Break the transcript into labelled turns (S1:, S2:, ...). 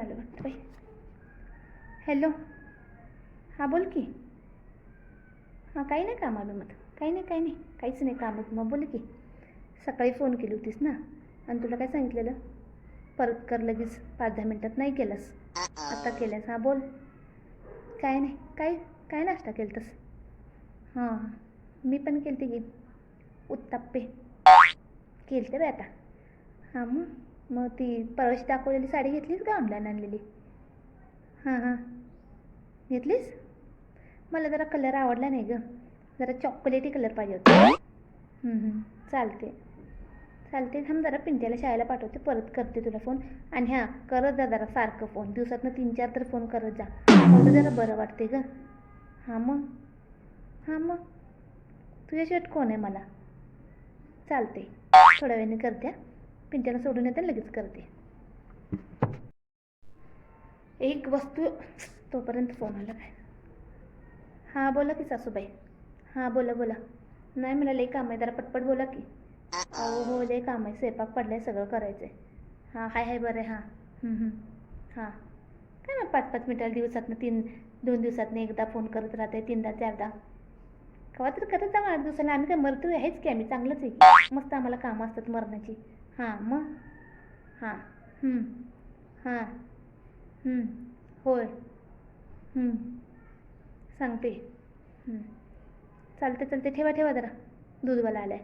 S1: आलं वाटतं बाई. हॅलो हां बोल की. हां काही नाही काम आलं मग काही नाही काही नाही. काहीच नाही काम मग बोल की. सकाळी फोन केली होतीस ना? आणि तुला काय सांगितलेलं? परत कर लगेच. पाच दहा मिनटात नाही केलंस. आता केलंस. हां बोल. काय नाही. काय काय नाश्ता केलतस हां मी पण केलते की उत्ताप्पे. केलते बाई आता. हां मग? मग ती परवाशी दाखवलेली साडी घेतलीस का ऑनलाईन आणलेली? हां हां. घेतलीस? मला जरा कलर आवडला नाही गं. जरा चॉकलेटी कलर पाहिजे होता. चालते. चालते. थांब जरा पिंट्याला शाळेला पाठवते. परत करते तुला फोन आणि हां करत जा जरा सारखं फोन दिवसातनं तीन चार तर फोन करत जा. मला जरा बरं वाटते गं. हां मग. हां मग. तुझ्याशिवाय कोण आहे मला? चालते. थोड्या वेळाने करत्या पिंट्याला सोडून येते लगेच करते. एक वस्तू तोपर्यंत फोन आला काय? हां बोला की सासूबाई. हां बोला बोला. नाही मला लई काम आहे जरा पटपट बोला की. अहो हो लई काम आहे स्वयंपाक पडलाय सगळं करायचं आहे हां हाय हाय बरं आहे हां. हम्म, हम्म. हां. काय ना पाच पाच मिनिटाला दिवसातनं तीन दोन दिवसातनं एकदा फोन करत राहते तीनदा चारदा. कवा तर करत जा आठ दिवसाला. आम्ही काय मरतो आहेच की आम्ही चांगलंच आहे की. मस्त आम्हाला कामं असतात मरणाची हां मग? हां हां होय. सांगते. चालते चालते ठेवा ठेवा जरा. दूधवाला आलाय.